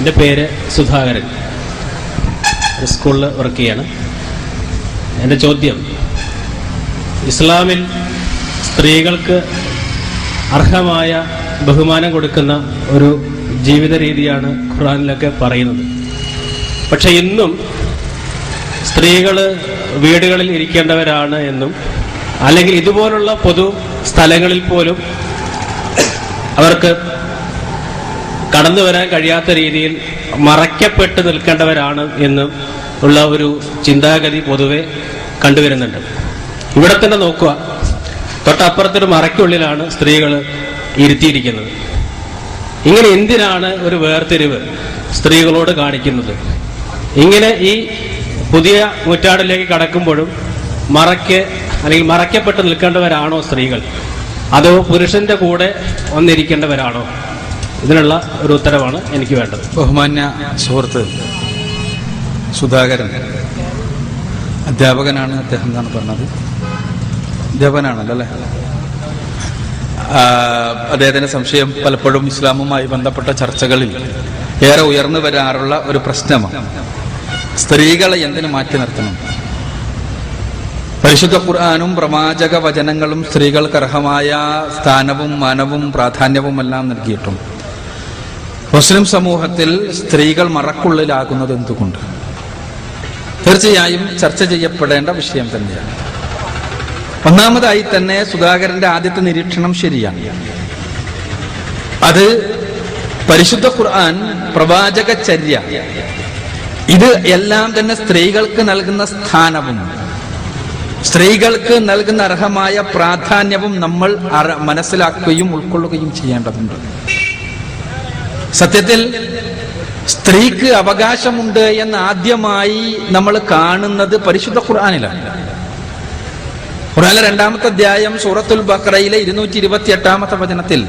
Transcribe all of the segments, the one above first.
എന്റെ പേര് സുധാകരൻ. സ്കൂളിൽ വർക്ക് ചെയ്യാണ്. എന്റെ ചോദ്യം ഇസ്ലാമിൽ സ്ത്രീകൾക്ക് അർഹമായ ബഹുമാനം കൊടുക്കുന്ന ഒരു ജീവിത രീതിയാണ് ഖുറാനിലൊക്കെ പറയുന്നത്. പക്ഷെ ഇന്നും സ്ത്രീകൾ വീടുകളിൽ ഇരിക്കേണ്ടവരാണ് എന്നും അല്ലെങ്കിൽ ഇതുപോലുള്ള പൊതു സ്ഥലങ്ങളിൽ പോലും അവർക്ക് കടന്നു വരാൻ കഴിയാത്ത രീതിയിൽ മറയ്ക്കപ്പെട്ട് നിൽക്കേണ്ടവരാണ് എന്ന് ഉള്ള ഒരു ചിന്താഗതി പൊതുവെ കണ്ടുവരുന്നുണ്ട്. ഇവിടെ തന്നെ നോക്കുക. തൊട്ടപ്പുറത്തൊരു മറയ്ക്കുള്ളിലാണ് സ്ത്രീകൾ ഇരുത്തിയിരിക്കുന്നത്. ഇങ്ങനെ എന്തിനാണ് ഒരു വേർതിരിവ് സ്ത്രീകളോട് കാണിക്കുന്നത്? ഇങ്ങനെ ഈ പുതിയ നൂറ്റാണ്ടിലേക്ക് കടക്കുമ്പോഴും മറയ്ക്ക് അല്ലെങ്കിൽ മറയ്ക്കപ്പെട്ട് നിൽക്കേണ്ടവരാണോ സ്ത്രീകൾ? അതോ പുരുഷന്റെ കൂടെ വന്നിരിക്കേണ്ടവരാണോ? ഇതിനുള്ള ഒരു ഉത്തരവാണ് എനിക്ക് വേണ്ടത്. ബഹുമാന്യ സുഹൃത്ത് സുധാകരൻ. അധ്യാപകനാണ് അദ്ദേഹം എന്നാണ് പറഞ്ഞത്. അധ്യാപകനാണല്ലോ അല്ലേ? ആ, അദ്ദേഹത്തിന്റെ സംശയം പലപ്പോഴും ഇസ്ലാമുമായി ബന്ധപ്പെട്ട ചർച്ചകളിൽ ഏറെ ഉയർന്നു വരാറുള്ള ഒരു പ്രശ്നമാണ്. സ്ത്രീകളെ എന്തിനു മാറ്റി നിർത്തണം? പരിശുദ്ധ ഖുർആാനും പ്രവാചക വചനങ്ങളും സ്ത്രീകൾക്ക് അർഹമായ സ്ഥാനവും മാനവും പ്രാധാന്യവും എല്ലാം നൽകിയിട്ടുണ്ട്. മുസ്ലിം സമൂഹത്തിൽ സ്ത്രീകൾ മറക്കുള്ളിലാകുന്നത് എന്തുകൊണ്ട്? തീർച്ചയായും ചർച്ച ചെയ്യപ്പെടേണ്ട വിഷയം തന്നെയാണ്. ഒന്നാമതായി തന്നെ സുധാകരന്റെ ആദ്യത്തെ നിരീക്ഷണം ശരിയാണ്. അത് പരിശുദ്ധ ഖുർആൻ പ്രവാചക ചര്യ. ഇത് എല്ലാം തന്നെ സ്ത്രീകൾക്ക് നൽകുന്ന സ്ഥാനവും സ്ത്രീകൾക്ക് നൽകുന്ന അർഹമായ പ്രാധാന്യവും നമ്മൾ മനസ്സിലാക്കുകയും ഉൾക്കൊള്ളുകയും ചെയ്യേണ്ടതുണ്ട്. സത്യത്തിൽ സ്ത്രീക്ക് അവകാശമുണ്ട് എന്ന് ആദ്യമായി നമ്മൾ കാണുന്നത് പരിശുദ്ധ ഖുർആാനിലാണ്. ഖുർആാനിലെ രണ്ടാമത്തെ അധ്യായം സൂറത്തുൽ ബക്രയിലെ ഇരുന്നൂറ്റി ഇരുപത്തി എട്ടാമത്തെ വചനത്തിൽ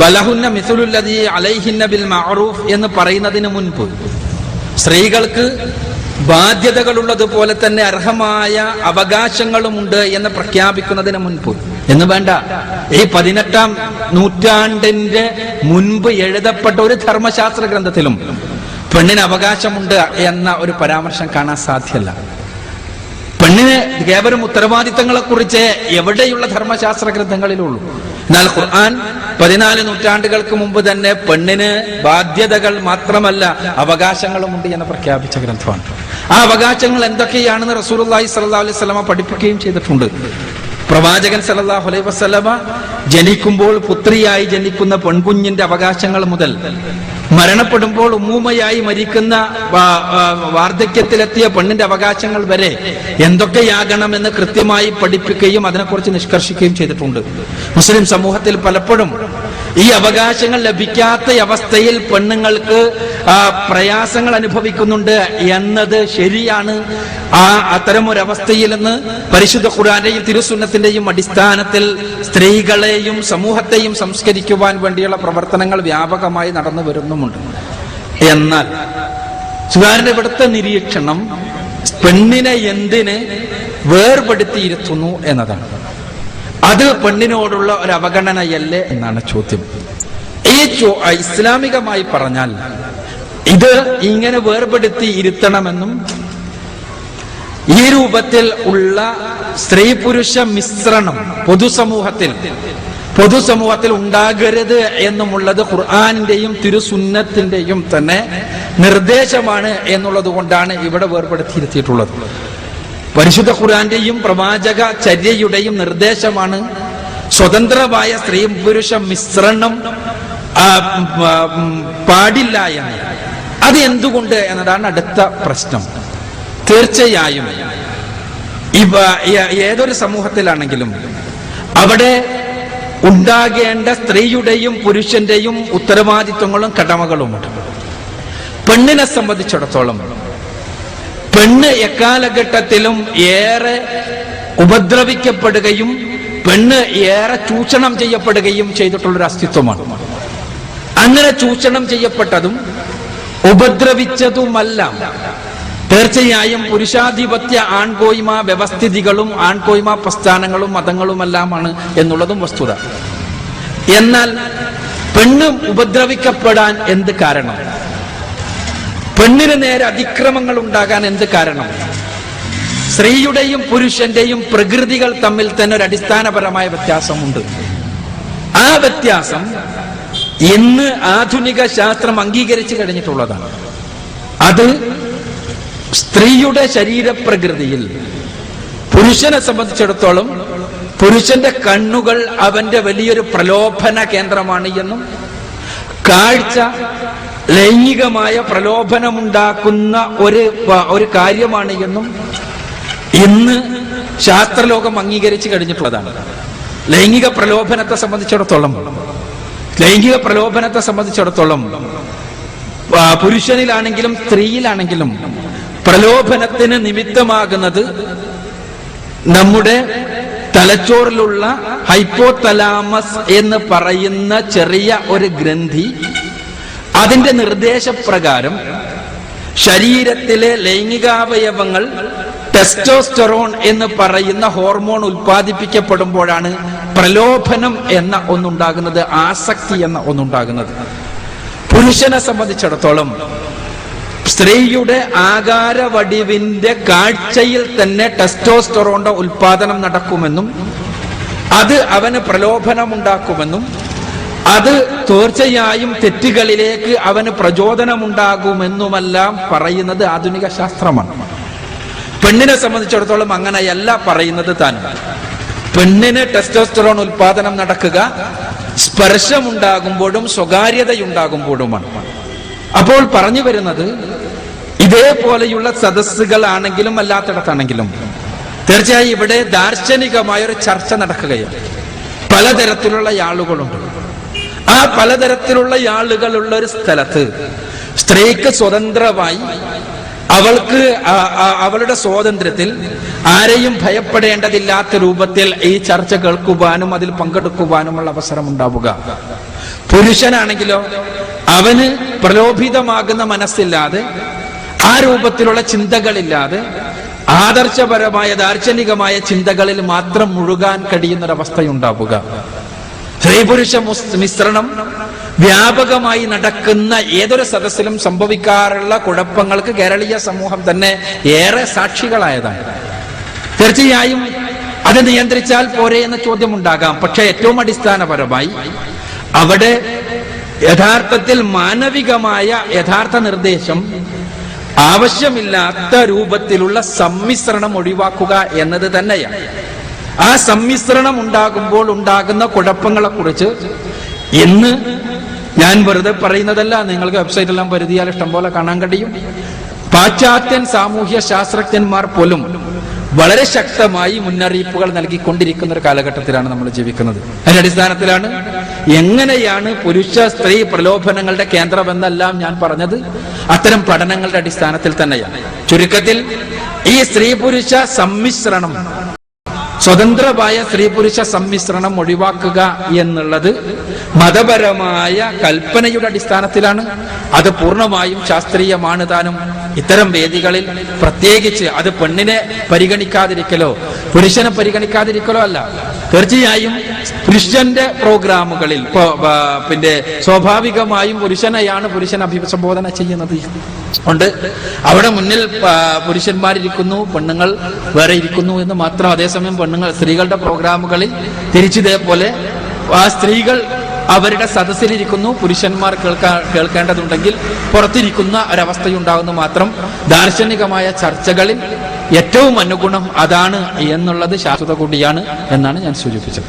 വലഹുന്ന മിസുലുല്ലതി അലൈഹിന്ന ബിൽ മഅറൂഫ് എന്ന് പറയുന്നതിന് മുൻപ് സ്ത്രീകൾക്ക് ബാധ്യതകളുള്ളതുപോലെ തന്നെ അർഹമായ അവകാശങ്ങളുമുണ്ട് എന്ന് പ്രഖ്യാപിക്കുന്നതിന് മുൻപ്. എന്ന് വേണ്ട. ഈ പതിനെട്ടാം നൂറ്റാണ്ടിന്റെ മുൻപ് എഴുതപ്പെട്ട ഒരു ധർമ്മശാസ്ത്ര ഗ്രന്ഥത്തിലും പെണ്ണിന് അവകാശമുണ്ട് എന്ന ഒരു പരാമർശം കാണാൻ സാധ്യല്ല. പെണ്ണിന് കേവലം ഉത്തരവാദിത്തങ്ങളെ കുറിച്ച് എവിടെയുള്ള ധർമ്മശാസ്ത്ര ഗ്രന്ഥങ്ങളിലുള്ളൂ? എന്നാൽ ഖുർആൻ പതിനാല് നൂറ്റാണ്ടുകൾക്ക് മുമ്പ് തന്നെ പെണ്ണിന് ബാധ്യതകൾ മാത്രമല്ല അവകാശങ്ങളുമുണ്ട് എന്ന് പ്രഖ്യാപിച്ച ഗ്രന്ഥമാണ്. ആ അവകാശങ്ങൾ എന്തൊക്കെയാണെന്ന് റസൂലുള്ളാഹി സല്ലാ അലൈഹി വസല്ലമ പഠിപ്പിക്കുകയും ചെയ്തിട്ടുണ്ട്. പ്രവാചകൻ സല്ലല്ലാഹു അലൈഹി വസല്ലമ ജനിക്കുമ്പോൾ പുത്രിയായി ജനിക്കുന്ന പെൺകുഞ്ഞിന്റെ അവകാശങ്ങൾ മുതൽ മരണപ്പെടുമ്പോൾ ഉമ്മൂമയായി മരിക്കുന്ന വാർദ്ധക്യത്തിലെത്തിയ പെണ്ണിന്റെ അവകാശങ്ങൾ വരെ എന്തൊക്കെയാകണമെന്ന് കൃത്യമായി പഠിപ്പിക്കുകയും അതിനെക്കുറിച്ച് നിഷ്കർഷിക്കുകയും ചെയ്തിട്ടുണ്ട്. മുസ്ലിം സമൂഹത്തിൽ പലപ്പോഴും ഈ അവകാശങ്ങൾ ലഭിക്കാത്ത അവസ്ഥയിൽ പെണ്ണുങ്ങൾക്ക് പ്രയാസങ്ങൾ അനുഭവിക്കുന്നുണ്ട് എന്നത് ശരിയാണ്. ആ അത്തരം ഒരു അവസ്ഥയിൽ നിന്ന് പരിശുദ്ധ ഖുറാന്റെയും തിരുസുന്നത്തിന്റെയും അടിസ്ഥാനത്തിൽ സ്ത്രീകളെയും സമൂഹത്തെയും സംസ്കരിക്കുവാൻ വേണ്ടിയുള്ള പ്രവർത്തനങ്ങൾ വ്യാപകമായി നടന്നു വരുന്നുമുണ്ട്. എന്നാൽ സുഖാരന്റെ ഇവിടുത്തെ നിരീക്ഷണം പെണ്ണിനെ എന്തിന് വേർപെടുത്തിയിരുത്തുന്നു എന്നതാണ്. അത് പെണ്ണിനോടുള്ള ഒരു അവഗണനയല്ലേ എന്നാണ് ചോദ്യം. ഈ ഇസ്ലാമികമായി പറഞ്ഞാൽ ഇത് ഇങ്ങനെ വേർപെടുത്തി ഇരുത്തണമെന്നും ഈ രൂപത്തിൽ ഉള്ള സ്ത്രീ പുരുഷ മിശ്രണം പൊതുസമൂഹത്തിൽ പൊതുസമൂഹത്തിൽ ഉണ്ടാകരുത് എന്നുമുള്ളത് ഖുർആാനിന്റെയും തിരുസുന്നത്തിന്റെയും തന്നെ നിർദ്ദേശമാണ് എന്നുള്ളത് കൊണ്ടാണ് ഇവിടെ വേർപെടുത്തിയിരുത്തിയിട്ടുള്ളത്. പരിശുദ്ധ ഖുർആന്റെയും പ്രവാചക ചര്യയുടെയും നിർദ്ദേശമാണ് സ്വതന്ത്രമായ സ്ത്രീ പുരുഷ മിശ്രണം പാടില്ല എന്ന്. അത് എന്തുകൊണ്ട് എന്നതാണ് അടുത്ത പ്രശ്നം. തീർച്ചയായും ഇവ ഏതൊരു സമൂഹത്തിലാണെങ്കിലും അവിടെ ഉണ്ടാകേണ്ട സ്ത്രീയുടെയും പുരുഷന്റെയും ഉത്തരവാദിത്വങ്ങളും കടമകളുമുണ്ട്. പെണ്ണിനെ സംബന്ധിച്ചിടത്തോളം പെണ്ണ് എക്കാലഘട്ടത്തിലും ഏറെ ഉപദ്രവിക്കപ്പെടുകയും പെണ്ണ് ഏറെ ചൂഷണം ചെയ്യപ്പെടുകയും ചെയ്തിട്ടുള്ള ഒരു അസ്തിത്വമാണ്. അങ്ങനെ ചൂഷണം ചെയ്യപ്പെട്ടതും ഉപദ്രവിച്ചതുമല്ല. തീർച്ചയായും പുരുഷാധിപത്യ ആൺകോയ്മ വ്യവസ്ഥിതികളും ആൺകോയ്മ പ്രസ്ഥാനങ്ങളും മതങ്ങളുമെല്ലാമാണ് എന്നുള്ളതും വസ്തുത. എന്നാൽ പെണ്ണും ഉപദ്രവിക്കപ്പെടാൻ എന്ത് കാരണം? പെണ്ണിന് നേരെ അതിക്രമങ്ങൾ ഉണ്ടാകാൻ എന്ത് കാരണം? സ്ത്രീയുടെയും പുരുഷന്റെയും പ്രകൃതികൾ തമ്മിൽ തന്നെ ഒരു അടിസ്ഥാനപരമായ വ്യത്യാസമുണ്ട്. ആ വ്യത്യാസം ഇന്ന് ആധുനിക ശാസ്ത്രം അംഗീകരിച്ചു കഴിഞ്ഞിട്ടുള്ളതാണ്. അത് സ്ത്രീയുടെ ശരീരപ്രകൃതിയിൽ പുരുഷനെ സംബന്ധിച്ചിടത്തോളം പുരുഷന്റെ കണ്ണുകൾ അവന്റെ വലിയൊരു പ്രലോഭന കേന്ദ്രമാണ് എന്നും കാഴ്ച ലൈംഗികമായ പ്രലോഭനമുണ്ടാക്കുന്ന ഒരു ഒരു കാര്യമാണ് എന്നും ഇന്ന് ശാസ്ത്രലോകം അംഗീകരിച്ചു കഴിഞ്ഞിട്ടുള്ളതാണ്. ലൈംഗിക പ്രലോഭനത്തെ സംബന്ധിച്ചിടത്തോളം ലൈംഗിക പ്രലോഭനത്തെ സംബന്ധിച്ചിടത്തോളം പുരുഷനിലാണെങ്കിലും സ്ത്രീയിലാണെങ്കിലും പ്രലോഭനത്തിന് നിമിത്തമാകുന്നത് നമ്മുടെ തലച്ചോറിലുള്ള ഹൈപ്പോതലാമസ് എന്ന് പറയുന്ന ചെറിയ ഒരു ഗ്രന്ഥി അതിന്റെ നിർദ്ദേശപ്രകാരം ശരീരത്തിലെ ലൈംഗികാവയവങ്ങൾ ടെസ്റ്റോസ്റ്ററോൺ എന്ന് പറയുന്ന ഹോർമോൺ ഉൽപ്പാദിപ്പിക്കപ്പെടുമ്പോഴാണ് പ്രലോഭനം എന്ന ഒന്നുണ്ടാകുന്നത് ആസക്തി എന്ന ഒന്നുണ്ടാകുന്നത്. പുരുഷനെ സംബന്ധിച്ചിടത്തോളം സ്ത്രീയുടെ ആകാരവടിവിന്റെ കാഴ്ചയിൽ തന്നെ ടെസ്റ്റോസ്റ്ററോണിന്റെ ഉൽപാദനം നടക്കുമെന്നും അത് അവന് പ്രലോഭനമുണ്ടാക്കുമെന്നും അത് തീർച്ചയായും തെറ്റുകളിലേക്ക് അവന് പ്രചോദനമുണ്ടാകുമെന്നുമെല്ലാം പറയുന്നത് ആധുനിക ശാസ്ത്രമാണ്. പെണ്ണിനെ സംബന്ധിച്ചിടത്തോളം അങ്ങനെയല്ല പറയുന്നത് താൻ. പെണ്ണിന് ടെസ്റ്റോസ്റ്ററോൺ ഉൽപാദനം നടക്കുക സ്പർശമുണ്ടാകുമ്പോഴും സ്വകാര്യതയുണ്ടാകുമ്പോഴുമാണ്. അപ്പോൾ പറഞ്ഞു വരുന്നത് ഇതേപോലെയുള്ള സദസ്സുകളാണെങ്കിലും അല്ലാത്തിടത്താണെങ്കിലും തീർച്ചയായും ഇവിടെ ദാർശനികമായ ഒരു ചർച്ച നടക്കുകയാണ്. പലതരത്തിലുള്ള ആളുകളുണ്ട്. ആ പലതരത്തിലുള്ള ആളുകളുള്ള ഒരു സ്ഥലത്ത് സ്ത്രീക്ക് സ്വതന്ത്രമായി അവൾക്ക് അവളുടെ സ്വാതന്ത്ര്യത്തിൽ ആരെയും ഭയപ്പെടേണ്ടതില്ലാത്ത രൂപത്തിൽ ഈ ചർച്ച കേൾക്കുവാനും അതിൽ പങ്കെടുക്കുവാനുമുള്ള അവസരം ഉണ്ടാവുക പുരുഷനാണെങ്കിലോ അവന് പ്രലോഭിതമാകുന്ന മനസ്സില്ലാതെ ആ രൂപത്തിലുള്ള ചിന്തകളില്ലാതെ ആദർശപരമായ ദാർശനികമായ ചിന്തകളിൽ മാത്രം മുഴുകാൻ കഴിയുന്നൊരവസ്ഥയുണ്ടാവുക. സ്ത്രീ പുരുഷ മിശ്രണം വ്യാപകമായി നടക്കുന്ന ഏതൊരു സദസ്സിലും സംഭവിക്കാറുള്ള കുഴപ്പങ്ങൾക്ക് കേരളീയ സമൂഹം തന്നെ ഏറെ സാക്ഷികളായതാണ്. തീർച്ചയായും അത് നിയന്ത്രിച്ചാൽ പോരെ എന്ന ചോദ്യം ഉണ്ടാകാം പക്ഷെ ഏറ്റവും അടിസ്ഥാനപരമായി അവിടെ യഥാർത്ഥത്തിൽ മാനവികമായ യഥാർത്ഥ നിർദ്ദേശം ആവശ്യമില്ലാത്ത രൂപത്തിലുള്ള സമ്മിശ്രണം ഒഴിവാക്കുക എന്നത് തന്നെയാണ്. ആ സമ്മിശ്രണം ഉണ്ടാകുമ്പോൾ ഉണ്ടാകുന്ന കുഴപ്പങ്ങളെ കുറിച്ച് ഇന്ന് ഞാൻ വെറുതെ പറയുന്നതല്ല. നിങ്ങൾക്ക് വെബ്സൈറ്റെല്ലാം വരുതിയാൽ ഇഷ്ടം പോലെ കാണാൻ കഴിയും. പാശ്ചാത്യൻ സാമൂഹ്യ ശാസ്ത്രജ്ഞന്മാർ പോലും വളരെ ശക്തമായി മുന്നറിയിപ്പുകൾ നൽകിക്കൊണ്ടിരിക്കുന്ന ഒരു കാലഘട്ടത്തിലാണ് നമ്മൾ ജീവിക്കുന്നത്. അതിന്റെ അടിസ്ഥാനത്തിലാണ് എങ്ങനെയാണ് പുരുഷ സ്ത്രീ പ്രലോഭനങ്ങളുടെ കേന്ദ്രമെന്നെല്ലാം ഞാൻ പറഞ്ഞത്. അത്തരം പഠനങ്ങളുടെ അടിസ്ഥാനത്തിൽ തന്നെയാണ്. ചുരുക്കത്തിൽ ഈ സ്ത്രീ പുരുഷ സമ്മിശ്രണം സ്വതന്ത്രമായ സ്ത്രീ പുരുഷ സമ്മിശ്രണം ഒഴിവാക്കുക എന്നുള്ളത് മതപരമായ കൽപ്പനയുടെ അടിസ്ഥാനത്തിലാണ്. അത് പൂർണമായും ശാസ്ത്രീയമാണ് താനും. ഇത്തരം വേദികളിൽ പ്രത്യേകിച്ച് അത് പെണ്ണിനെ പരിഗണിക്കാതിരിക്കലോ പുരുഷനെ പരിഗണിക്കാതിരിക്കലോ അല്ല. തീർച്ചയായും പുരുഷന്റെ പ്രോഗ്രാമുകളിൽ പിന്നെ സ്വാഭാവികമായും പുരുഷനെയാണ് പുരുഷൻ അഭിസംബോധന ചെയ്യുന്നത്. ഉണ്ട്. അവിടെ മുന്നിൽ പുരുഷന്മാരിരിക്കുന്നു പെണ്ണുങ്ങൾ വേറെ ഇരിക്കുന്നു എന്ന് മാത്രം. അതേസമയം പെണ്ണുങ്ങൾ സ്ത്രീകളുടെ പ്രോഗ്രാമുകളിൽ തിരിച്ചിതേപോലെ ആ സ്ത്രീകൾ അവരുടെ സദസ്സിലിരിക്കുന്നു. പുരുഷന്മാർ കേൾക്കാ കേൾക്കേണ്ടതുണ്ടെങ്കിൽ പുറത്തിരിക്കുന്ന ഒരവസ്ഥയുണ്ടാകുന്നു മാത്രം. ദാർശനികമായ ചർച്ചകളിൽ ഏറ്റവും അനുഗുണം അതാണ് എന്നുള്ളത് ശാശ്വത കൂടിയാണ് എന്നാണ് ഞാൻ സൂചിപ്പിച്ചത്.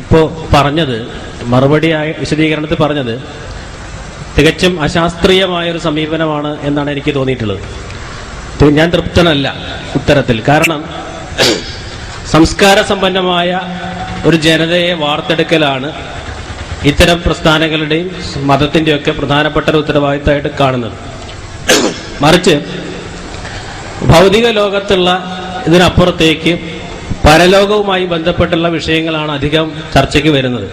ഇപ്പോ പറഞ്ഞത് മറുപടിയായ വിശദീകരണത്തിൽ പറഞ്ഞത് തികച്ചും അശാസ്ത്രീയമായൊരു സമീപനമാണ് എന്നാണ് എനിക്ക് തോന്നിയിട്ടുള്ളത്. ഞാൻ തൃപ്തനല്ല ഉത്തരത്തിൽ. കാരണം സംസ്കാര സമ്പന്നമായ ഒരു ജനതയെ വാർത്തെടുക്കലാണ് ഇത്തരം പ്രസ്ഥാനങ്ങളുടെയും മതത്തിന്റെയൊക്കെ പ്രധാനപ്പെട്ട ഒരു ഉത്തരവാദിത്തമായിട്ട് കാണുന്നത്. മറിച്ച് ഭൗതിക ലോകത്തുള്ള ഇതിനപ്പുറത്തേക്ക് പരലോകവുമായി ബന്ധപ്പെട്ടുള്ള വിഷയങ്ങളാണ് അധികം ചർച്ചയ്ക്ക് വരുന്നത്.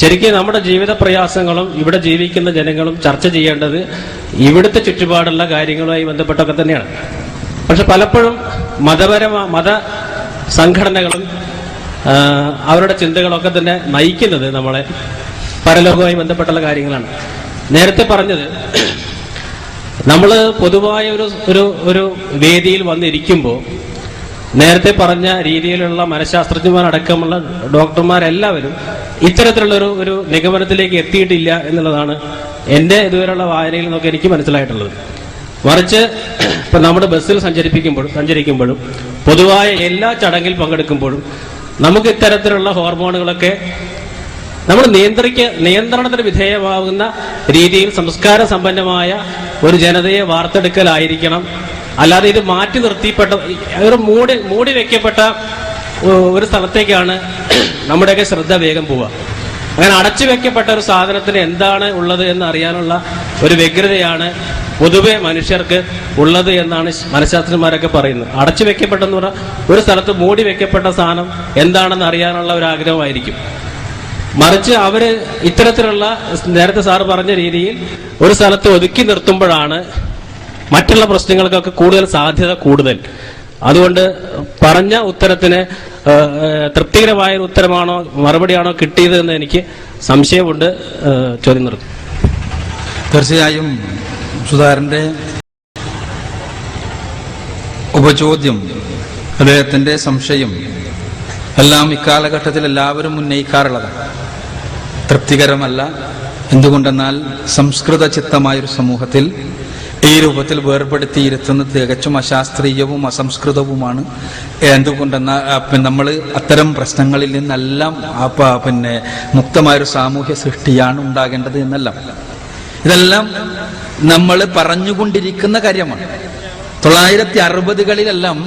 ശരിക്കും നമ്മുടെ ജീവിത പ്രയാസങ്ങളും ഇവിടെ ജീവിക്കുന്ന ജനങ്ങളും ചർച്ച ചെയ്യേണ്ടത് ഇവിടുത്തെ ചുറ്റുപാടുള്ള കാര്യങ്ങളുമായി ബന്ധപ്പെട്ടൊക്കെ തന്നെയാണ്. പക്ഷെ പലപ്പോഴും മതപരമായ മത സംഘടനകളും അവരുടെ ചിന്തകളൊക്കെ തന്നെ നയിക്കുന്നത് നമ്മളെ പരലോകവുമായി ബന്ധപ്പെട്ടുള്ള കാര്യങ്ങളാണ്. നേരത്തെ പറഞ്ഞത് നമ്മൾ പൊതുവായ ഒരു ഒരു ഒരു വേദിയിൽ വന്നിരിക്കുമ്പോൾ നേരത്തെ പറഞ്ഞ രീതിയിലുള്ള മനഃശാസ്ത്രജ്ഞന്മാരടക്കമുള്ള ഡോക്ടർമാരെല്ലാവരും ഇത്തരത്തിലുള്ള ഒരു ഒരു നിഗമനത്തിലേക്ക് എത്തിയിട്ടില്ല എന്നുള്ളതാണ് എന്റെ ഇതുവരെയുള്ള വായനയിൽ നിന്നൊക്കെ എനിക്ക് മനസ്സിലായിട്ടുള്ളത്. മറിച്ച് ഇപ്പം നമ്മുടെ ബസ്സിൽ സഞ്ചരിപ്പിക്കുമ്പോഴും സഞ്ചരിക്കുമ്പോഴും പൊതുവായ എല്ലാ ചടങ്ങിൽ പങ്കെടുക്കുമ്പോഴും നമുക്ക് ഇത്തരത്തിലുള്ള ഹോർമോണുകളൊക്കെ നമ്മൾ നിയന്ത്രിക്ക നിയന്ത്രണത്തിന് വിധേയമാകുന്ന രീതിയിൽ സംസ്കാര സമ്പന്നമായ ഒരു ജനതയെ വാർത്തെടുക്കലായിരിക്കണം അല്ലാതെ ഇത് മാറ്റി നിർത്തിപ്പെട്ട ഒരു മൂടി മൂടി വെക്കപ്പെട്ട ഒരു സ്ഥലത്തേക്കാണ് നമ്മുടെയൊക്കെ ശ്രദ്ധ വേഗം പോവുക. അങ്ങനെ അടച്ചു വെക്കപ്പെട്ട ഒരു സാധനത്തിന് എന്താണ് ഉള്ളത് എന്ന് അറിയാനുള്ള ഒരു വ്യഗ്രതയാണ് പൊതുവെ മനുഷ്യർക്ക് ഉള്ളത് എന്നാണ് മനഃശാസ്ത്രന്മാരൊക്കെ പറയുന്നത്. അടച്ചു വെക്കപ്പെട്ടെന്ന് പറഞ്ഞാൽ ഒരു സ്ഥലത്ത് മൂടി വെക്കപ്പെട്ട സാധനം എന്താണെന്ന് അറിയാനുള്ള ഒരു ആഗ്രഹമായിരിക്കും. മറിച്ച് അവർ ഇത്തരത്തിലുള്ള നേരത്തെ സാറ് പറഞ്ഞ രീതിയിൽ ഒരു സ്ഥലത്ത് ഒതുക്കി നിർത്തുമ്പോഴാണ് മറ്റുള്ള പ്രശ്നങ്ങൾക്കൊക്കെ കൂടുതൽ സാധ്യത കൂടുതൽ. അതുകൊണ്ട് പറഞ്ഞ ഉത്തരത്തിന് തൃപ്തികരമായ ഉത്തരമാണോ മറുപടിയാണോ കിട്ടിയത് എന്ന് എനിക്ക് സംശയമുണ്ട്. ചോദ്യം നിർത്തും. തീർച്ചയായും സുധാകരന്റെ ഉപചോദ്യം അദ്ദേഹത്തിന്റെ സംശയം എല്ലാം ഇക്കാലഘട്ടത്തിൽ എല്ലാവരും ഉന്നയിക്കാറുള്ളതാണ്. തൃപ്തികരമല്ല എന്തുകൊണ്ടെന്നാൽ സംസ്കൃത ചിത്തമായൊരു സമൂഹത്തിൽ ഈ രൂപത്തിൽ വേർപെടുത്തിയിരുത്തുന്നത് തികച്ചും അശാസ്ത്രീയവും അസംസ്കൃതവുമാണ്. എന്തുകൊണ്ടെന്നാൽ നമ്മൾ അത്തരം പ്രശ്നങ്ങളിൽ നിന്നെല്ലാം പിന്നെ മുക്തമായൊരു സാമൂഹ്യ സൃഷ്ടിയാണ് ഉണ്ടാകേണ്ടത് എന്നല്ല. ഇതെല്ലാം നമ്മൾ പറഞ്ഞുകൊണ്ടിരിക്കുന്ന കാര്യമാണ്. തൊള്ളായിരത്തി അറുപതുകളിലെല്ലാം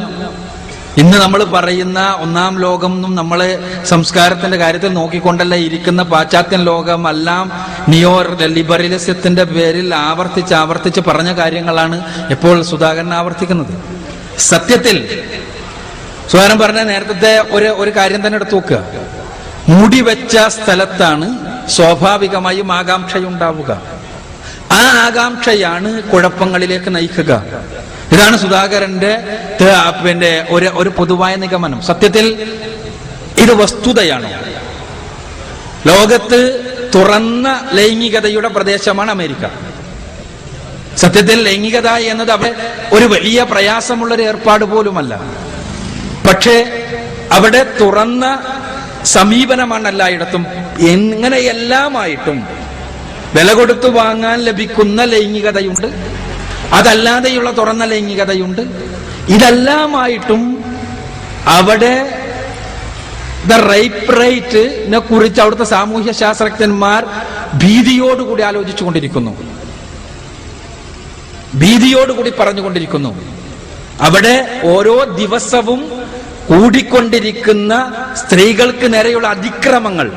ഇന്ന് നമ്മൾ പറയുന്ന ഒന്നാം ലോകം എന്നും നമ്മളെ സംസ്കാരത്തിന്റെ കാര്യത്തിൽ നോക്കിക്കൊണ്ടല്ല ഇരിക്കുന്ന പാശ്ചാത്യൻ ലോകം എല്ലാം നിയോ ലിബറലിസത്തിന്റെ പേരിൽ ആവർത്തിച്ച് ആവർത്തിച്ച് പറഞ്ഞ കാര്യങ്ങളാണ് എപ്പോൾ സുധാകരൻ ആവർത്തിക്കുന്നത്. സത്യത്തിൽ സുധാകരൻ പറഞ്ഞ നേരത്തെ ഒരു ഒരു കാര്യം തന്നെ എടുത്തു നോക്കുക. മുടി വെച്ച സ്ഥലത്താണ് സ്വാഭാവികമായും ആകാംക്ഷയുണ്ടാവുക. ആ ആകാംക്ഷയാണ് കുഴപ്പങ്ങളിലേക്ക് നയിക്കുക. ഇതാണ് സുധാകരന്റെ പിന്നെ ഒരു ഒരു പൊതുവായ നിഗമനം. സത്യത്തിൽ ഇത് വസ്തുതയാണ്. ലോകത്ത് തുറന്ന ലൈംഗികതയുടെ പ്രദേശമാണ് അമേരിക്ക. സത്യത്തിൽ ലൈംഗികത എന്നത് അവിടെ ഒരു വലിയ പ്രയാസമുള്ള ഒരു ഏർപ്പാട് പോലുമല്ല. പക്ഷേ അവിടെ തുറന്ന സമീപനമാണ് എല്ലായിടത്തും. എങ്ങനെയെല്ലാമായിട്ടും വില കൊടുത്തു വാങ്ങാൻ ലഭിക്കുന്ന ലൈംഗികതയുണ്ട്. അതല്ലാതെയുള്ള തുറന്ന ലൈംഗികതയുണ്ട്. ഇതെല്ലാമായിട്ടും അവിടെ ദ റേപ്പ് റേറ്റിനെ കുറിച്ച് അവിടുത്തെ സാമൂഹ്യ ശാസ്ത്രജ്ഞന്മാർ ഭീതിയോടുകൂടി ആലോചിച്ചു കൊണ്ടിരിക്കുന്നു ഭീതിയോടുകൂടി പറഞ്ഞുകൊണ്ടിരിക്കുന്നു. അവിടെ ഓരോ ദിവസവും കൂടിക്കൊണ്ടിരിക്കുന്ന സ്ത്രീകൾക്ക് നേരെയുള്ള അതിക്രമങ്ങൾ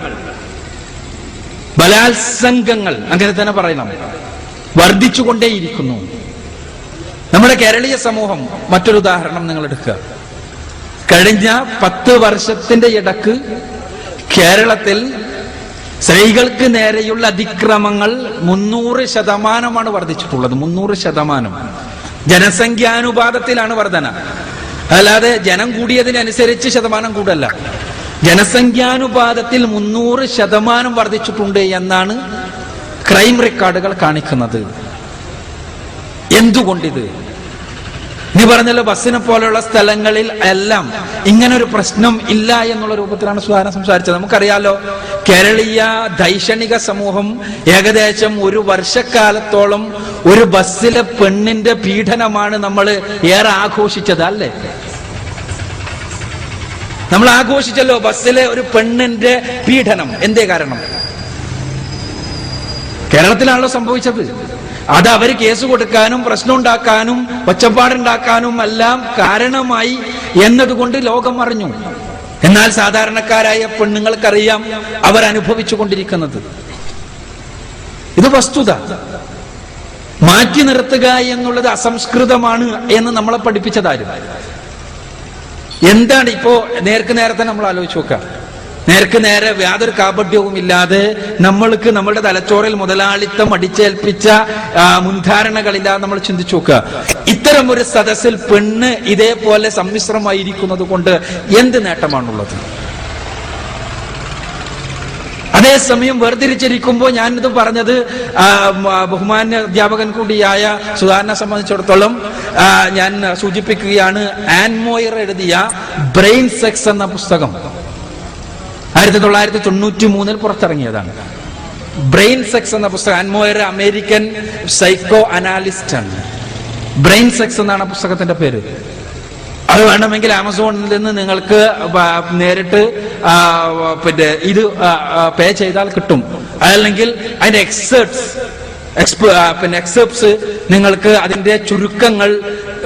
ബലാത്സംഗങ്ങൾ അങ്ങനെ തന്നെ പറയണം വർദ്ധിച്ചുകൊണ്ടേയിരിക്കുന്നു. നമ്മുടെ കേരളീയ സമൂഹം മറ്റൊരു ഉദാഹരണം നിങ്ങൾ എടുക്കുക കഴിഞ്ഞ പത്ത് വർഷത്തിന്റെ ഇടയ്ക്ക് കേരളത്തിൽ സ്ത്രീകൾക്ക് നേരെയുള്ള അതിക്രമങ്ങൾ മുന്നൂറ് ശതമാനമാണ് വർദ്ധിച്ചിട്ടുള്ളത്. മുന്നൂറ് ശതമാനം. ജനസംഖ്യാനുപാതത്തിലാണ് വർധന. അല്ലാതെ ജനം കൂടിയതിനനുസരിച്ച് ശതമാനം കൂടല്ല ജനസംഖ്യാനുപാതത്തിൽ മുന്നൂറ് ശതമാനം വർദ്ധിച്ചിട്ടുണ്ട് എന്നാണ് ക്രൈം റെക്കോർഡുകൾ കാണിക്കുന്നത്. എന്തുകൊണ്ടിത്? നീ പറഞ്ഞല്ലോ ബസ്സിനെ പോലെയുള്ള സ്ഥലങ്ങളിൽ എല്ലാം ഇങ്ങനെ ഒരു പ്രശ്നം ഇല്ല എന്നുള്ള രൂപത്തിലാണ് സുധാരണ സംസാരിച്ചത്. നമുക്കറിയാലോ കേരളീയ ദൈക്ഷണിക സമൂഹം ഏകദേശം ഒരു വർഷക്കാലത്തോളം ഒരു ബസ്സിലെ പെണ്ണിന്റെ പീഡനമാണ് നമ്മൾ ഏറെ ആഘോഷിച്ചത് അല്ലേ? നമ്മൾ ആഘോഷിച്ചല്ലോ ബസ്സിലെ ഒരു പെണ്ണിന്റെ പീഡനം. എന്തേ കാരണം? കേരളത്തിലാണല്ലോ സംഭവിച്ചത്. അത് അവർ കേസ് കൊടുക്കാനും പ്രശ്നം ഉണ്ടാക്കാനും ഒച്ചപ്പാടുണ്ടാക്കാനും എല്ലാം കാരണമായി എന്നതുകൊണ്ട് ലോകം അറിഞ്ഞു. എന്നാൽ സാധാരണക്കാരായ പെണ്ണുങ്ങൾക്കറിയാം അവർ അനുഭവിച്ചു കൊണ്ടിരിക്കുന്നത്. ഇത് വസ്തുത. മാറ്റി നിർത്തുക എന്നുള്ളത് അസംസ്കൃതമാണ് എന്ന് നമ്മളെ പഠിപ്പിച്ചതാരും എന്താണ് ഇപ്പോ നേർക്ക് നേരത്തെ നമ്മൾ ആലോചിച്ച് നോക്കുക. നേർക്ക് നേരെ യാതൊരു കാപട്യവും ഇല്ലാതെ നമ്മൾക്ക് നമ്മുടെ തലച്ചോറിൽ മുതലാളിത്തം അടിച്ചേൽപ്പിച്ച മുൻധാരണകളില്ലാതെ നമ്മൾ ചിന്തിച്ചു നോക്കുക. ഇത്തരം ഒരു സദസ്സിൽ പെണ്ണ് ഇതേപോലെ സമ്മിശ്രമായിരിക്കുന്നത് കൊണ്ട് എന്ത് നേട്ടമാണുള്ളത്? അതേ അതേസമയം വേർതിരിച്ചിരിക്കുമ്പോൾ ഞാനിത് പറഞ്ഞത് ബഹുമാന അധ്യാപകൻ കൂടിയായ സുധാരനെ സംബന്ധിച്ചിടത്തോളം ഞാൻ സൂചിപ്പിക്കുകയാണ് ആൻമോയർ എഴുതിയ ബ്രെയിൻ സെക്സ് എന്ന പുസ്തകം. ആയിരത്തി തൊള്ളായിരത്തി തൊണ്ണൂറ്റി മൂന്നിൽ പുറത്തിറങ്ങിയതാണ്. ബ്രെയിൻ സെക്സ് എന്ന പുസ്തകം Anne Moir American psycho analyst brain sex എന്നാണ് പുസ്തകത്തിന്റെ പേര്. അത് വേണമെങ്കിൽ ആമസോണിൽ നിന്ന് നിങ്ങൾക്ക് നേരിട്ട് പിന്നെ ഇത് പേ ചെയ്താൽ കിട്ടും. അല്ലെങ്കിൽ അതിന്റെ എക്സേർട്സ് പിന്നെ എക്സേപ്റ്റ്സ് നിങ്ങൾക്ക് അതിന്റെ ചുരുക്കങ്ങൾ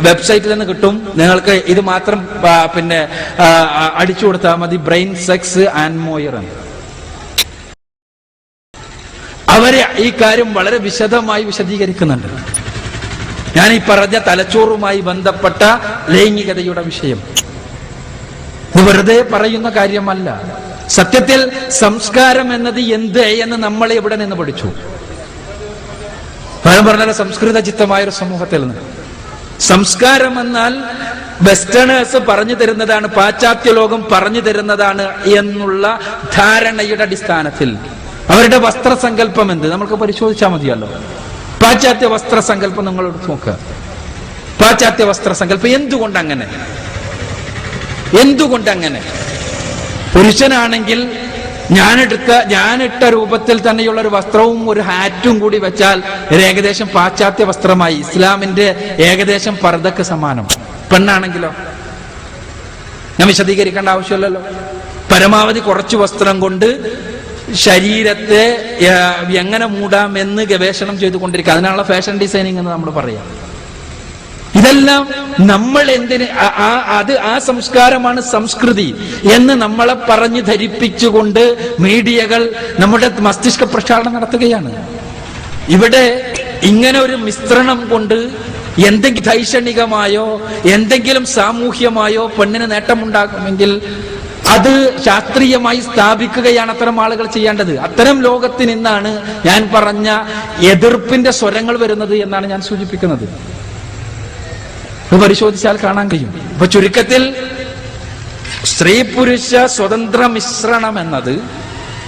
വെബ്സൈറ്റിൽ നിന്ന് കിട്ടും. നിങ്ങൾക്ക് ഇത് മാത്രം പിന്നെ അടിച്ചു കൊടുത്താൽ മതി. ബ്രെയിൻ സെക്സ് ആൻഡ് മോയർ അവരെ ഈ കാര്യം വളരെ വിശദമായി വിശദീകരിക്കുന്നുണ്ട്. ഞാൻ ഈ പറഞ്ഞ തലച്ചോറുമായി ബന്ധപ്പെട്ട ലൈംഗികതയുടെ വിഷയം. ഇത് വെറുതെ പറയുന്ന കാര്യമല്ല. സത്യത്തിൽ സംസ്കാരം എന്നത് എന്ത് എന്ന് നമ്മൾ എവിടെ നിന്ന് പഠിച്ചു? ഞാൻ പറഞ്ഞ സംസ്കൃത ചിത്തമായ ഒരു സമൂഹത്തിൽ നിന്ന്. സംസ്കാരം എന്നാൽ വെസ്റ്റേണേഴ്സ് പറഞ്ഞു തരുന്നതാണ് പാശ്ചാത്യ ലോകം പറഞ്ഞു തരുന്നതാണ് എന്നുള്ള ധാരണയുടെ അടിസ്ഥാനത്തിൽ. അവരുടെ വസ്ത്രസങ്കല്പം എന്ത്? നമുക്ക് പരിശോധിച്ചാൽ മതിയല്ലോ. പാശ്ചാത്യ വസ്ത്രസങ്കല്പം നിങ്ങളോട് നോക്കുക പാശ്ചാത്യ വസ്ത്രസങ്കല്പം എന്തുകൊണ്ട് അങ്ങനെ എന്തുകൊണ്ട് അങ്ങനെ പുരുഷനാണെങ്കിൽ ഞാനെടുത്ത ഞാനിട്ട രൂപത്തിൽ തന്നെയുള്ള ഒരു വസ്ത്രവും ഒരു ഹാറ്റും കൂടി വെച്ചാൽ ഒരു ഏകദേശം പാശ്ചാത്യ വസ്ത്രമായി ഇസ്ലാമിന്റെ ഏകദേശം പർദ്ദക്ക് സമാനം. പെണ്ണാണെങ്കിലോ? ഞാൻ വിശദീകരിക്കേണ്ട ആവശ്യമില്ലല്ലോ. പരമാവധി കുറച്ച് വസ്ത്രം കൊണ്ട് ശരീരത്തെ എങ്ങനെ മൂടാമെന്ന് ഗവേഷണം ചെയ്തുകൊണ്ടിരിക്കുക. അതിനാണല്ലോ ഫാഷൻ ഡിസൈനിങ് എന്ന് നമ്മൾ പറയാം. ഇതെല്ലാം നമ്മൾ എന്തിന് ആ- അത് ആ സംസ്കാരമാണ് സംസ്കൃതി എന്ന് നമ്മളെ പറഞ്ഞു ധരിപ്പിച്ചുകൊണ്ട് മീഡിയകൾ നമ്മുടെ മസ്തിഷ്ക പ്രക്ഷാളനം നടത്തുകയാണ്. ഇവിടെ ഇങ്ങനെ ഒരു മിശ്രണം കൊണ്ട് എന്തെങ്കിലും ധൈഷണികമായോ എന്തെങ്കിലും സാമൂഹ്യമായോ പെണ്ണിന് നേട്ടമുണ്ടാകുമെങ്കിൽ അത് ശാസ്ത്രീയമായി സ്ഥാപിക്കുകയാണ് അത്തരം ആളുകൾ ചെയ്യേണ്ടത്. അത്തരം ലോകത്തിൽ നിന്നാണ് ഞാൻ പറഞ്ഞ എതിർപ്പിന്റെ സ്വരങ്ങൾ വരുന്നത് എന്നാണ് ഞാൻ സൂചിപ്പിക്കുന്നത്. ഇത് പരിശോധിച്ചാൽ കാണാൻ കഴിയും. അപ്പൊ ചുരുക്കത്തിൽ സ്ത്രീ പുരുഷ സ്വതന്ത്ര മിശ്രണം എന്നത്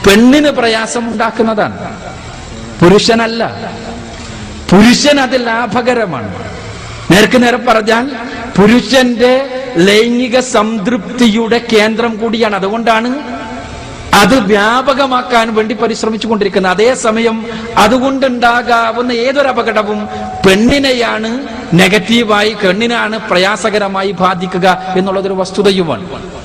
പെണ്ണിന് പ്രയാസം ഉണ്ടാക്കുന്നതാണ് പുരുഷനല്ല. പുരുഷൻ അത് ലാഭകരമാണ്. നേർക്ക് നേരെ പറഞ്ഞാൽ പുരുഷന്റെ ലൈംഗിക സംതൃപ്തിയുടെ കേന്ദ്രം കൂടിയാണ്. അതുകൊണ്ടാണ് അത് വ്യാപകമാക്കാൻ വേണ്ടി പരിശ്രമിച്ചു കൊണ്ടിരിക്കുന്നത് അതേസമയം അതുകൊണ്ടുണ്ടാകാവുന്ന ഏതൊരു അപകടവും പെണ്ണിനെയാണ് നെഗറ്റീവായി പെണ്ണിനാണ് പ്രയാസകരമായി ബാധിക്കുക എന്നുള്ളതൊരു വസ്തുതയുമാണ്.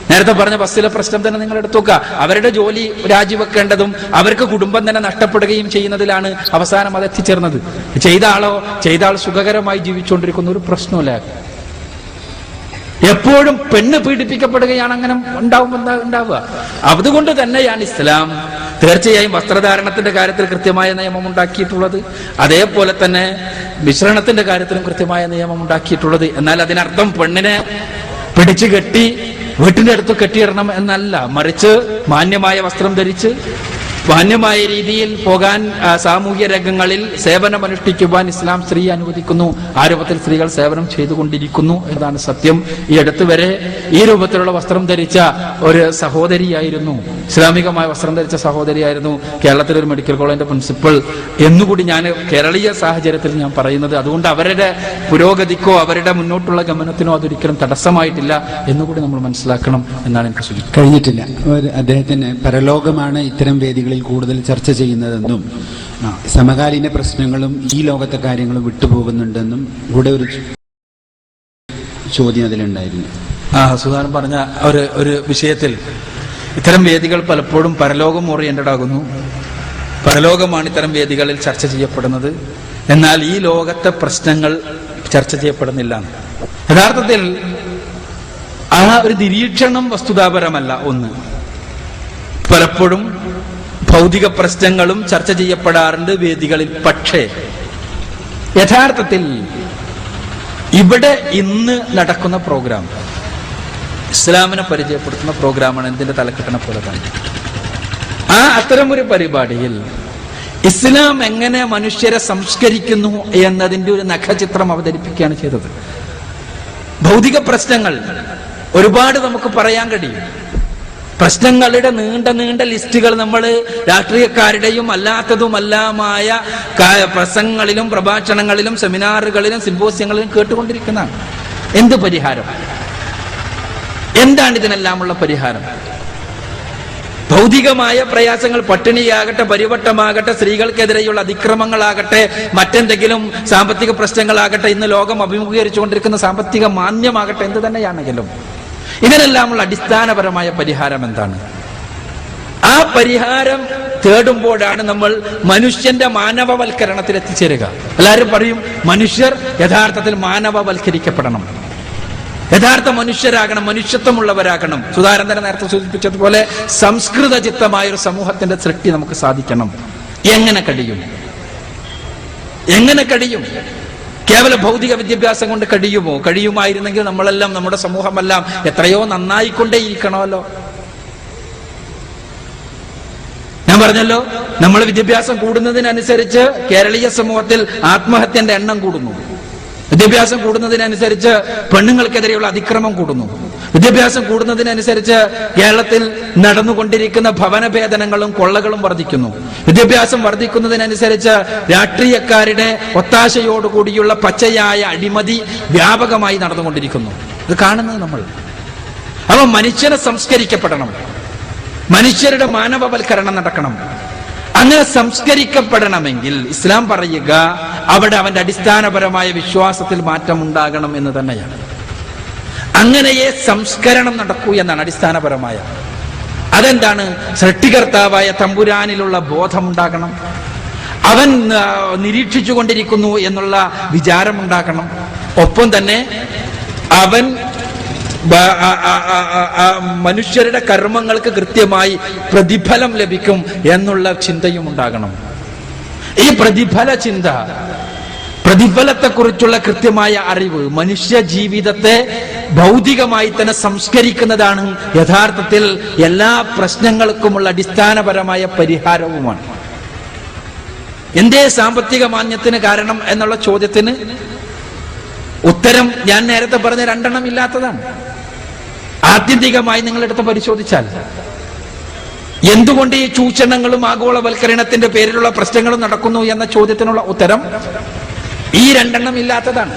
നേരത്തെ പറഞ്ഞ ബസ്സിലെ പ്രശ്നം തന്നെ നിങ്ങൾ എടുത്തു നോക്കുക. അവരുടെ ജോലി രാജിവെക്കേണ്ടതും അവർക്ക് കുടുംബം തന്നെ നഷ്ടപ്പെടുകയും ചെയ്യുന്നതിലാണ് അവസാനം അത് എത്തിച്ചേർന്നത് ചെയ്ത ആളോ ചെയ്ത ആൾ സുഖകരമായി ജീവിച്ചുകൊണ്ടിരിക്കുന്ന ഒരു പ്രശ്നമില്ല എപ്പോഴും പെണ്ണ് പീഡിപ്പിക്കപ്പെടുകയാണ് അങ്ങനെ ഉണ്ടാവുമ്പോൾ ഉണ്ടാവുക? അതുകൊണ്ട് തന്നെയാണ് ഇസ്ലാം തീർച്ചയായും വസ്ത്രധാരണത്തിന്റെ കാര്യത്തിൽ കൃത്യമായ നിയമം ഉണ്ടാക്കിയിട്ടുള്ളത്. അതേപോലെ തന്നെ മിശ്രണത്തിന്റെ കാര്യത്തിലും കൃത്യമായ നിയമം ഉണ്ടാക്കിയിട്ടുള്ളത്. എന്നാൽ അതിനർത്ഥം പെണ്ണിനെ പിടിച്ചു കെട്ടി വീട്ടിന്റെ അടുത്ത് കെട്ടിയിടണം എന്നല്ല. മറിച്ച് മാന്യമായ വസ്ത്രം ധരിച്ച് മാന്യമായ രീതിയിൽ പോകാൻ സാമൂഹ്യ രംഗങ്ങളിൽ സേവനം അനുഷ്ഠിക്കുവാൻ ഇസ്ലാം സ്ത്രീ അനുവദിക്കുന്നു. ആ രൂപത്തിൽ സ്ത്രീകൾ സേവനം ചെയ്തുകൊണ്ടിരിക്കുന്നു എന്നതാണ് സത്യം. ഈ അടുത്ത് വരെ ഈ രൂപത്തിലുള്ള വസ്ത്രം ധരിച്ച ഒരു സഹോദരിയായിരുന്നു. ഇസ്ലാമികമായ വസ്ത്രം ധരിച്ച സഹോദരിയായിരുന്നു. കേരളത്തിലെ ഒരു മെഡിക്കൽ കോളേജിന്റെ പ്രിൻസിപ്പൾ എന്നുകൂടി ഞാൻ കേരളീയ സാഹചര്യത്തിൽ ഞാൻ പറയുന്നത്. അതുകൊണ്ട് അവരുടെ പുരോഗതിക്കോ അവരുടെ മുന്നോട്ടുള്ള ഗമനത്തിനോ അതൊരിക്കലും തടസ്സമായിട്ടില്ല എന്നുകൂടി നമ്മൾ മനസ്സിലാക്കണം എന്നാണ് എനിക്ക് സൂചിപ്പിക്കുന്നത്. കഴിഞ്ഞിട്ടില്ല. അദ്ദേഹത്തിന് പരലോകമാണ് ഇത്തരം വേദികളിൽ കൂടുതൽ ചർച്ച ചെയ്യുന്നതെന്നും സമകാലീന പ്രശ്നങ്ങളും ഈ ലോകത്തെ കാര്യങ്ങളും വിട്ടുപോകുന്നുണ്ടെന്നും കൂടെ ഒരു ചോദ്യം അതിലുണ്ടായിരുന്നു. ആ സുധാരൻ പറഞ്ഞ ഒരു ഒരു വിഷയത്തിൽ ഇത്തരം വേദികൾ പലപ്പോഴും പരലോകം ഓറിയന്റഡ് ആകുന്നു. പരലോകമാണ് ഇത്തരം വേദികളിൽ ചർച്ച ചെയ്യപ്പെടുന്നത്. എന്നാൽ ഈ ലോകത്തെ പ്രശ്നങ്ങൾ ചർച്ച ചെയ്യപ്പെടുന്നില്ല. യഥാർത്ഥത്തിൽ ആ ഒരു നിരീക്ഷണം വസ്തുതാപരമല്ല ഒന്ന്. പലപ്പോഴും ഭൗതിക പ്രശ്നങ്ങളും ചർച്ച ചെയ്യപ്പെടാറുണ്ട് വേദികളിൽ. പക്ഷേ യഥാർത്ഥത്തിൽ ഇവിടെ ഇന്ന് നടക്കുന്ന പ്രോഗ്രാം ഇസ്ലാമിനെ പരിചയപ്പെടുത്തുന്ന പ്രോഗ്രാമാണ് എന്തിന്റെ തലക്കെട്ടിനെ പോലെ തന്നെ. ആ അത്തരമൊരു പരിപാടിയിൽ ഇസ്ലാം എങ്ങനെ മനുഷ്യരെ സംസ്കരിക്കുന്നു എന്നതിന്റെ ഒരു നഖചിത്രം അവതരിപ്പിക്കുകയാണ് ചെയ്തത്. ഭൗതിക പ്രശ്നങ്ങൾ ഒരുപാട് നമുക്ക് പറയാൻ കഴിയും. പ്രശ്നങ്ങളുടെ നീണ്ട നീണ്ട ലിസ്റ്റുകൾ നമ്മൾ രാഷ്ട്രീയക്കാരുടെയും അല്ലാത്തതുമല്ലാമായ പ്രസംഗങ്ങളിലും പ്രഭാഷണങ്ങളിലും സെമിനാറുകളിലും സിമ്പോസിയങ്ങളിലും കേട്ടുകൊണ്ടിരിക്കുന്നതാണ്. എന്ത് പരിഹാരം? എന്താണ് ഇതിനെല്ലാമുള്ള പരിഹാരം? ഭൗതികമായ പ്രയാസങ്ങൾ പട്ടിണിയാകട്ടെ പരിവട്ടമാകട്ടെ സ്ത്രീകൾക്കെതിരെയുള്ള അതിക്രമങ്ങളാകട്ടെ മറ്റെന്തെങ്കിലും സാമ്പത്തിക പ്രശ്നങ്ങളാകട്ടെ ഇന്ന് ലോകം അഭിമുഖീകരിച്ചുകൊണ്ടിരിക്കുന്ന സാമ്പത്തിക മാന്യമാകട്ടെ എന്ത് തന്നെയാണെങ്കിലും ഇതിനെല്ലാമുള്ള അടിസ്ഥാനപരമായ പരിഹാരം എന്താണ്? ആ പരിഹാരം തേടുമ്പോഴാണ് നമ്മൾ മനുഷ്യന്റെ മാനവവൽക്കരണത്തിൽ എത്തിച്ചേരുക എല്ലാവരും പറയും മനുഷ്യർ യഥാർത്ഥത്തിൽ മാനവവൽക്കരിക്കപ്പെടണം. യഥാർത്ഥ മനുഷ്യരാകണം മനുഷ്യത്വമുള്ളവരാകണം. സുധാരന്തര നേരത്തെ സൂചിപ്പിച്ചതുപോലെ സംസ്കൃത ചിത്തമായ ഒരു സമൂഹത്തിന്റെ സൃഷ്ടി നമുക്ക് സാധിക്കണം. എങ്ങനെ കഴിയും? എങ്ങനെ കഴിയും? കേവല ഭൗതിക വിദ്യാഭ്യാസം കൊണ്ട് കഴിയുമോ? കഴിയുമായിരുന്നെങ്കിൽ നമ്മളെല്ലാം നമ്മുടെ സമൂഹമെല്ലാം എത്രയോ നന്നായിക്കൊണ്ടേയിരിക്കണമല്ലോ. ഞാൻ പറഞ്ഞല്ലോ നമ്മൾ വിദ്യാഭ്യാസം കൂടുന്നതിനനുസരിച്ച് കേരളീയ സമൂഹത്തിൽ ആത്മഹത്യന്റെ എണ്ണം കൂടുന്നു. വിദ്യാഭ്യാസം കൂടുന്നതിനനുസരിച്ച് പെണ്ണുങ്ങൾക്കെതിരെയുള്ള അതിക്രമം കൂടുന്നു. വിദ്യാഭ്യാസം കൂടുന്നതിനനുസരിച്ച് കേരളത്തിൽ നടന്നുകൊണ്ടിരിക്കുന്ന ഭവനഭേദനങ്ങളും കൊള്ളകളും വർദ്ധിക്കുന്നു. വിദ്യാഭ്യാസം വർദ്ധിക്കുന്നതിനനുസരിച്ച് രാഷ്ട്രീയക്കാരുടെ ഒത്താശയോടുകൂടിയുള്ള പച്ചയായ അഴിമതി വ്യാപകമായി നടന്നുകൊണ്ടിരിക്കുന്നു. ഇത് കാണുന്നത് നമ്മൾ. അവ മനുഷ്യനെ സംസ്കരിക്കപ്പെടണം. മനുഷ്യരുടെ മാനവവൽക്കരണം നടക്കണം. അങ്ങനെ സംസ്കരിക്കപ്പെടണമെങ്കിൽ ഇസ്ലാം പറയുക അവിടെ അവന്റെ അടിസ്ഥാനപരമായ വിശ്വാസത്തിൽ മാറ്റം ഉണ്ടാകണം എന്ന് തന്നെയാണ്. അങ്ങനെയേ സംസ്കരണം നടക്കൂ എന്നാണ് അടിസ്ഥാനപരമായ. അതെന്താണ്? സൃഷ്ടികർത്താവായ തമ്പുരാനിലുള്ള ബോധമുണ്ടാകണം. അവൻ നിരീക്ഷിച്ചു കൊണ്ടിരിക്കുന്നു എന്നുള്ള വിചാരമുണ്ടാക്കണം ഒപ്പം തന്നെ അവൻ മനുഷ്യരുടെ കർമ്മങ്ങൾക്ക് കൃത്യമായി പ്രതിഫലം ലഭിക്കും എന്നുള്ള ചിന്തയും ഉണ്ടാകണം ഈ പ്രതിഫല ചിന്ത പ്രതിഫലത്തെക്കുറിച്ചുള്ള കൃത്യമായ അറിവ് മനുഷ്യ ജീവിതത്തെ ഭൗതികമായി തന്നെ സംസ്കരിക്കുന്നതാണ് യഥാർത്ഥത്തിൽ എല്ലാ പ്രശ്നങ്ങൾക്കുമുള്ള അടിസ്ഥാനപരമായ പരിഹാരവുമാണ്. എന്തേ സാമ്പത്തിക മാന്യത്തിന് കാരണം എന്നുള്ള ചോദ്യത്തിന് ഉത്തരം ഞാൻ നേരത്തെ പറഞ്ഞ രണ്ടെണ്ണം ഇല്ലാത്തതാണ്. ആത്യന്തികമായി നിങ്ങളെടുത്ത് പരിശോധിച്ചാൽ എന്തുകൊണ്ട് ഈ ചൂഷണങ്ങളും ആഗോളവൽക്കരണത്തിന്റെ പേരിലുള്ള പ്രശ്നങ്ങളും നടക്കുന്നു എന്ന ചോദ്യത്തിനുള്ള ഉത്തരം ഈ രണ്ടെണ്ണം ഇല്ലാത്തതാണ്.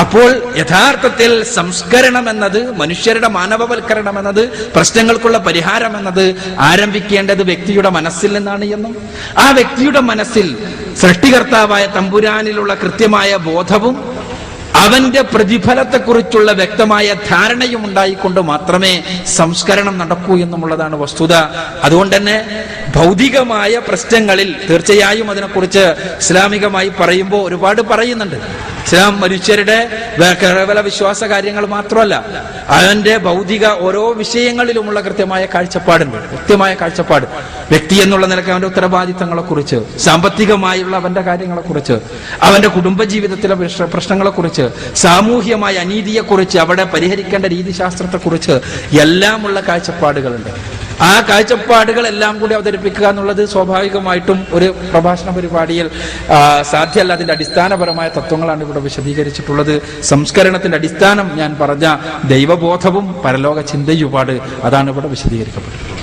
അപ്പോൾ യഥാർത്ഥത്തിൽ സംസ്കരണം എന്നത് മനുഷ്യരുടെ മാനവവൽക്കരണം എന്നത് പ്രശ്നങ്ങൾക്കുള്ള പരിഹാരം എന്നത് ആരംഭിക്കേണ്ടത് വ്യക്തിയുടെ മനസ്സിൽ നിന്നാണ് എന്നും ആ വ്യക്തിയുടെ മനസ്സിൽ സൃഷ്ടികർത്താവായ തമ്പുരാനിലുള്ള കൃത്യമായ ബോധവും അവന്റെ പ്രതിഫലത്തെക്കുറിച്ചുള്ള വ്യക്തമായ ധാരണയും ഉണ്ടായിക്കൊണ്ട് മാത്രമേ സംസ്കരണം നടക്കൂ എന്നുള്ളതാണ് വസ്തുത. അതുകൊണ്ട് തന്നെ ഭൗതികമായ പ്രശ്നങ്ങളിൽ തീർച്ചയായും അതിനെക്കുറിച്ച് ഇസ്ലാമികമായി പറയുമ്പോൾ ഒരുപാട് പറയുന്നുണ്ട്. ഇസ്ലാം മനുഷ്യരുടെ കേവല വിശ്വാസ കാര്യങ്ങൾ മാത്രമല്ല അവന്റെ ഭൗതിക ഓരോ വിഷയങ്ങളിലുമുള്ള കൃത്യമായ കാഴ്ചപ്പാടുണ്ട്. കൃത്യമായ കാഴ്ചപ്പാട്. വ്യക്തി എന്നുള്ള നിലയ്ക്ക് അവന്റെ ഉത്തരവാദിത്തങ്ങളെ കുറിച്ച് സാമ്പത്തികമായുള്ള അവന്റെ കാര്യങ്ങളെ കുറിച്ച് അവന്റെ കുടുംബജീവിതത്തിലെ ജീവിതത്തിലെ പ്രശ്നങ്ങളെ കുറിച്ച് സാമൂഹ്യമായ അനീതിയെക്കുറിച്ച് അവിടെ പരിഹരിക്കേണ്ട രീതിശാസ്ത്രത്തെക്കുറിച്ച് എല്ലാമുള്ള കാഴ്ചപ്പാടുകളുണ്ട്. ആ കാഴ്ചപ്പാടുകളെല്ലാം കൂടി കൂടി അവതരിപ്പിക്കുക എന്നുള്ളത് സ്വാഭാവികമായിട്ടും ഒരു പ്രഭാഷണ പരിപാടിയിൽ സാധ്യമല്ല അതിന്റെ അടിസ്ഥാനപരമായ തത്വങ്ങളാണ് ഇവിടെ വിശദീകരിച്ചിട്ടുള്ളത്. സംസ്കരണത്തിന്റെ അടിസ്ഥാനം ഞാൻ പറഞ്ഞ ദൈവബോധവും പരലോക ചിന്തയുപാട് അതാണ് ഇവിടെ വിശദീകരിക്കപ്പെട്ടിട്ടുള്ളത്.